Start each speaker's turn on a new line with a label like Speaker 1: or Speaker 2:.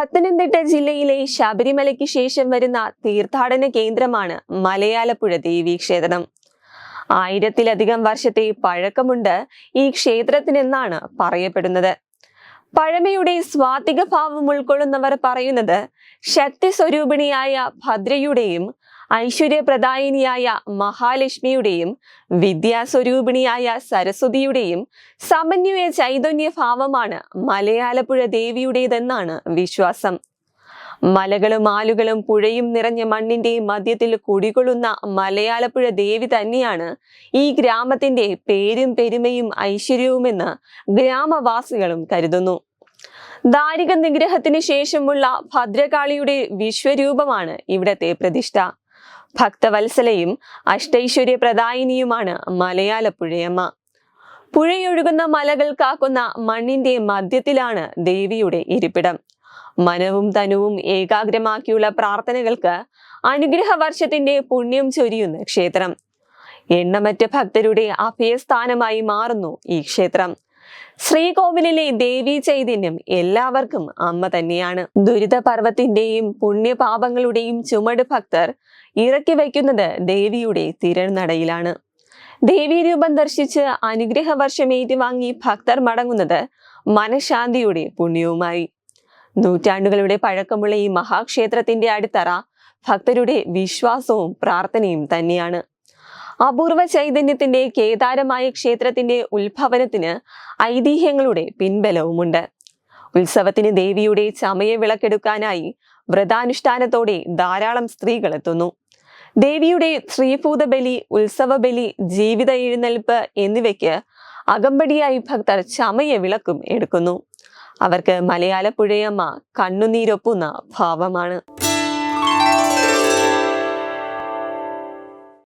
Speaker 1: പത്തനംതിട്ട ജില്ലയിലെ ശബരിമലയ്ക്ക് ശേഷം വരുന്ന തീർത്ഥാടന കേന്ദ്രമാണ് മലയാലപ്പുഴ ദേവീക്ഷേത്രം ആയിരത്തിലധികം വർഷത്തെ പഴക്കമുണ്ട് ഈ ക്ഷേത്രത്തിനെന്നാണ് പറയപ്പെടുന്നത്. പഴമയുടെ സ്വാതിക ഭാവം ഉൾക്കൊള്ളുന്നവർ പറയുന്നത് ശക്തി സ്വരൂപിണിയായ ഭദ്രയുടെയും ഐശ്വര്യപ്രദായിനിയായ മഹാലക്ഷ്മിയുടെയും വിദ്യാസ്വരൂപിണിയായ സരസ്വതിയുടെയും സമന്വയ ചൈതന്യ ഭാവമാണ് മലയാലപ്പുഴ ദേവിയുടേതെന്നാണ് വിശ്വാസം. മലകളും ആലുകളും പുഴയും നിറഞ്ഞ മണ്ണിന്റെ മധ്യത്തിൽ കുടികൊള്ളുന്ന മലയാലപ്പുഴ ദേവി തന്നെയാണ് ഈ ഗ്രാമത്തിന്റെ പേരും പെരുമയും ഐശ്വര്യവുമെന്ന് ഗ്രാമവാസികളും കരുതുന്നു. ദാരിക നിഗ്രഹത്തിന് ശേഷമുള്ള ഭദ്രകാളിയുടെ വിശ്വരൂപമാണ് ഇവിടത്തെ പ്രതിഷ്ഠ. ഭക്തവത്സലയും അഷ്ടൈശ്വര്യ പ്രദായിനിയുമാണ് മലയാളപ്പുഴയമ്മ. പുഴയൊഴുകുന്ന മലകൾ കാക്കുന്ന മണ്ണിന്റെ മധ്യത്തിലാണ് ദേവിയുടെ ഇരിപ്പിടം. മനവും തനുവും ഏകാഗ്രമാക്കിയുള്ള പ്രാർത്ഥനകൾക്ക് അനുഗ്രഹ വർഷത്തിന്റെ പുണ്യം ചൊരിയുന്ന ക്ഷേത്രം. എണ്ണമറ്റ ഭക്തരുടെ അഭയസ്ഥാനമായി മാറുന്നു ഈ ക്ഷേത്രം. ശ്രീകോവിലിലെ ദേവീ ചൈതന്യം എല്ലാവർക്കും അമ്മ തന്നെയാണ്. ദുരിത പർവത്തിന്റെയും പുണ്യപാപങ്ങളുടെയും ചുമട് ഭക്തർ ഇറക്കി വയ്ക്കുന്നത് ദേവിയുടെ തിരനടയിലാണ്. ദേവീരൂപം ദർശിച്ച് അനുഗ്രഹ വർഷം ഏറ്റുവാങ്ങി ഭക്തർ മടങ്ങുന്നത് മനഃശാന്തിയുടെ പുണ്യവുമായി. നൂറ്റാണ്ടുകളുടെ പഴക്കമുള്ള ഈ മഹാക്ഷേത്രത്തിന്റെ അടിത്തറ ഭക്തരുടെ വിശ്വാസവും പ്രാർത്ഥനയും തന്നെയാണ്. അപൂർവ ചൈതന്യത്തിന്റെ കേദാരമായ ക്ഷേത്രത്തിന്റെ ഉത്ഭവനത്തിന് ഐതിഹ്യങ്ങളുടെ പിൻബലവുമുണ്ട്. ഉത്സവത്തിന് ദേവിയുടെ ചമയ വിളക്കെടുക്കാനായി വ്രതാനുഷ്ഠാനത്തോടെ ധാരാളം സ്ത്രീകൾ എത്തുന്നു. ദേവിയുടെ ശ്രീഭൂത ബലി ഉത്സവ ബലി ജീവിത എഴുന്നേൽപ്പ് എന്നിവയ്ക്ക് അകമ്പടിയായി ഭക്തർ ചമയ വിളക്കും എടുക്കുന്നു. അവർക്ക് മലയാള പുഴയമ്മ കണ്ണുനീരൊപ്പുന്ന ഭാവമാണ്.